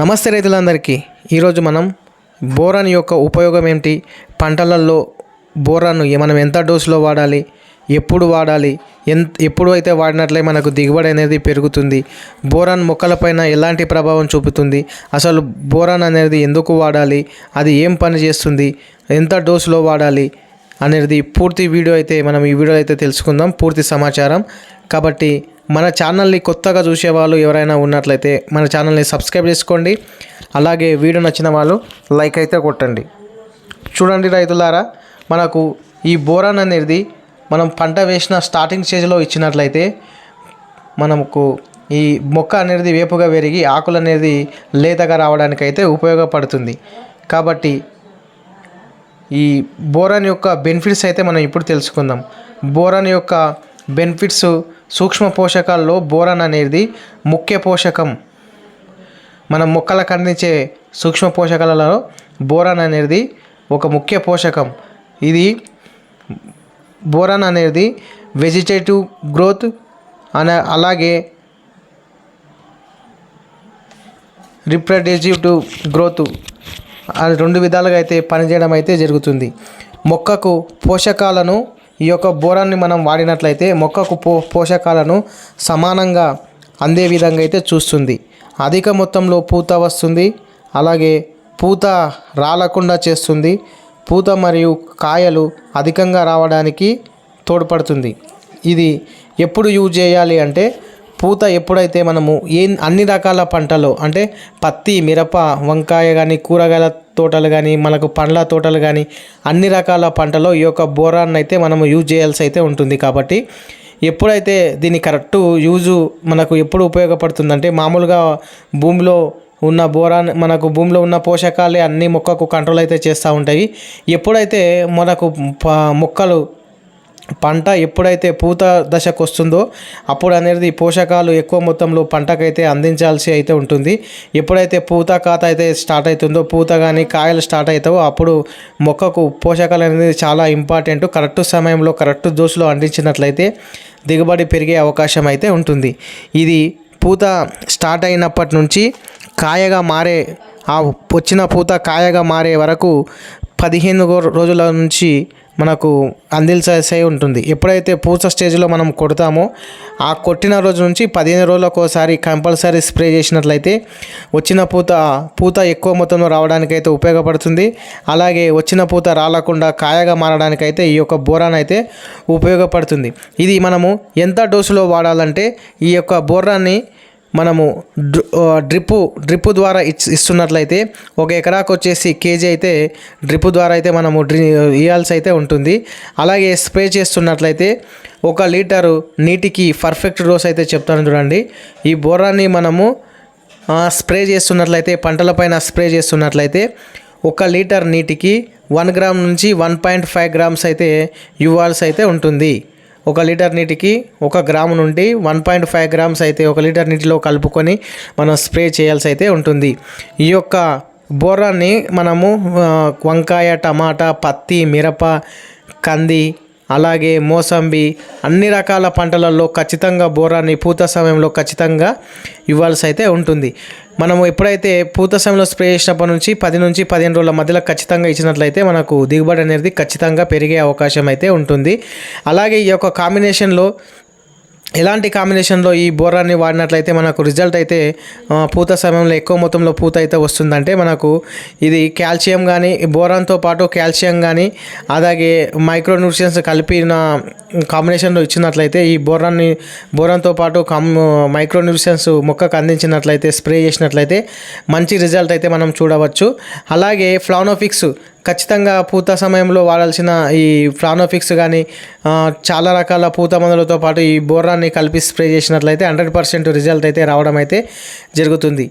నమస్తే రైతులందరికీ. ఈరోజు మనం బోరాన్ యొక్క ఉపయోగం ఏంటి? పంటలలో బోరాను మనం ఎంత డోసులో వాడాలి? ఎప్పుడు వాడాలి? ఎంత ఎప్పుడు అయితే వాడినట్లే మనకు దిగుబడి అనేది పెరుగుతుంది? బోరాన్ మొక్కలపైన ఎలాంటి ప్రభావం చూపుతుంది? అసలు బోరాన్ అనేది ఎందుకు వాడాలి? అది ఏం పని చేస్తుంది? ఎంత డోసులో వాడాలి? అనేది పూర్తి వీడియో అయితే మనం ఈ వీడియో అయితే తెలుసుకుందాం. పూర్తి సమాచారం కాబట్టి మన ఛానల్ని కొత్తగా చూసే వాళ్ళు ఎవరైనా ఉన్నట్లయితే మన ఛానల్ని సబ్స్క్రైబ్ చేసుకోండి. అలాగే వీడియో నచ్చిన వాళ్ళు లైక్ అయితే కొట్టండి. చూడండి రైతులారా మనకు ఈ బోరాన్ అనేది మనం పంట వేసిన స్టార్టింగ్ స్టేజ్లో ఇచ్చినట్లయితే మనకు ఈ మొక్క అనేది వేపుగా పెరిగి ఆకులు అనేది లేతగా రావడానికి అయితే ఉపయోగపడుతుంది. కాబట్టి ఈ బోరాన్ యొక్క బెనిఫిట్స్ అయితే మనం ఇప్పుడు తెలుసుకుందాం. బోరాన్ యొక్క బెనిఫిట్స్ సూక్ష్మ పోషకాల్లో బోరాన్ అనేది ముఖ్య పోషకం. మన మొక్కలకు అందించే సూక్ష్మ పోషకాలలో బోరాన్ అనేది ఒక ముఖ్య పోషకం. ఇది బోరాన్ అనేది వెజిటేటివ్ గ్రోత్ అనే అలాగే రిప్రొడక్టివ్ గ్రోత్ అది రెండు విధాలుగా అయితే పనిచేయడం అయితే జరుగుతుంది. మొక్కకు పోషకాలను ఈ యొక్క బోరాన్ని మనం వాడినట్లయితే మొక్కకు పో పోషకాలను సమానంగా అందే విధంగా అయితే చూస్తుంది. అధిక మొత్తంలో పూత వస్తుంది. అలాగే పూత రాలకుండా చేస్తుంది. పూత మరియు కాయలు అధికంగా రావడానికి తోడ్పడుతుంది. ఇది ఎప్పుడు యూజ్ చేయాలి అంటే పూత ఎప్పుడైతే మనము ఏ అన్ని రకాల పంటలు అంటే పత్తి మిరప వంకాయ కానీ కూరగాయల తోటలు కానీ మనకు పండ్ల తోటలు కానీ అన్ని రకాల పంటలో ఈ యొక్క బోరాన్ని అయితే మనము యూజ్ చేయాల్సి అయితే ఉంటుంది. కాబట్టి ఎప్పుడైతే దీని కరెక్ట్ యూజు మనకు ఎప్పుడు ఉపయోగపడుతుందంటే మామూలుగా భూమిలో ఉన్న బోరాన్ మనకు భూమిలో ఉన్న పోషకాలే అన్ని మొక్కకు కంట్రోల్ అయితే చేస్తూ ఉంటాయి. ఎప్పుడైతే మనకు మొక్కలు పంట ఎప్పుడైతే పూత దశకు వస్తుందో అప్పుడు అనేది పోషకాలు ఎక్కువ మొత్తంలో పంటకైతే అందించాల్సి అయితే ఉంటుంది. ఎప్పుడైతే పూత కాత అయితే స్టార్ట్ అవుతుందో పూత కానీ కాయలు స్టార్ట్ అవుతావో అప్పుడు మొక్కకు పోషకాలు అనేది చాలా ఇంపార్టెంట్. కరెక్ట్ సమయంలో కరెక్ట్ దోసులో అందించినట్లయితే దిగుబడి పెరిగే అవకాశం అయితే ఉంటుంది. ఇది పూత స్టార్ట్ అయినప్పటి నుంచి కాయగా మారే ఆ వచ్చిన పూత కాయగా మారే వరకు పదిహేను రోజుల నుంచి మనకు అందించాల్సి ఉంటుంది. ఎప్పుడైతే పూత స్టేజ్లో మనం కొడతామో ఆ కొట్టిన రోజు నుంచి పదిహేను రోజులకు ఒకసారి కంపల్సరీ స్ప్రే చేసినట్లయితే వచ్చిన పూత పూత ఎక్కువ మొత్తంలో రావడానికైతే ఉపయోగపడుతుంది. అలాగే వచ్చిన పూత రాలకుండా కాయగా మారడానికైతే ఈ యొక్క బోరాన్ అయితే ఉపయోగపడుతుంది. ఇది మనము ఎంత డోసులో వాడాలంటే ఈ యొక్క బోరాన్ని మనము డ్రిప్పు డ్రిప్పు ద్వారా ఇస్తున్నట్లయితే ఒక ఎకరాకు వచ్చేసి కేజీ అయితే డ్రిప్పు ద్వారా అయితే మనము డ్రి ఇవ్వాల్సి అయితే ఉంటుంది. అలాగే స్ప్రే చేస్తున్నట్లయితే ఒక లీటరు నీటికి పర్ఫెక్ట్ డోస్ అయితే చెప్తాను చూడండి. ఈ బోరాన్ని మనము స్ప్రే చేస్తున్నట్లయితే పంటలపైన స్ప్రే చేస్తున్నట్లయితే ఒక లీటర్ నీటికి వన్ గ్రామ్ నుంచి వన్ పాయింట్ ఫైవ్ గ్రామ్స్ అయితే ఇవ్వాల్సి అయితే ఉంటుంది. ఒక లీటర్ నీటికి ఒక గ్రాము నుండి వన్ పాయింట్ ఫైవ్ గ్రామ్స్ అయితే ఒక లీటర్ నీటిలో కలుపుకొని మనం స్ప్రే చేయాల్సి అయితే ఉంటుంది. ఈ యొక్క బోరాన్ని మనము వంకాయ టమాటా పత్తి మిరప కంది అలాగే మోసంబి అన్ని రకాల పంటలలో ఖచ్చితంగా బోరాన్ని పూత సమయంలో ఖచ్చితంగా ఇవ్వాల్సి అయితే ఉంటుంది. మనము ఎప్పుడైతే పూత సమయంలో స్ప్రే చేసినప్పటి నుంచి పది నుంచి పదిహేను రోజుల మధ్యలో ఖచ్చితంగా ఇచ్చినట్లయితే మనకు దిగుబడి అనేది ఖచ్చితంగా పెరిగే అవకాశం అయితే ఉంటుంది. అలాగే ఈ యొక్క కాంబినేషన్లో ఎలాంటి కాంబినేషన్లో ఈ బోరాన్ని వాడినట్లయితే మనకు రిజల్ట్ అయితే పూత సమయంలో ఎక్కువ మొత్తంలో పూత అయితే వస్తుందంటే మనకు ఇది కాల్షియం కానీ బోరాన్తో పాటు కాల్షియం కానీ అలాగే మైక్రోన్యూట్రియన్స్ కలిపిన కాంబినేషన్లో ఇచ్చినట్లయితే ఈ బోరాన్ని బోరాన్తో పాటు కమ్ మైక్రోన్యూట్రియన్స్ మొక్కకు అందించినట్లయితే స్ప్రే చేసినట్లయితే మంచి రిజల్ట్ అయితే మనం చూడవచ్చు. అలాగే ఫ్లానోఫిక్స్ ఖచ్చితంగా పూత సమయంలో వాడాల్సిన ఈ ఫ్లానోఫిక్స్ కానీ చాలా రకాల పూత మందులతో పాటు ఈ బోరాన్ని కలిపి స్ప్రే చేసినట్లయితే హండ్రెడ్ పర్సెంట్ రిజల్ట్ అయితే రావడం అయితే జరుగుతుంది.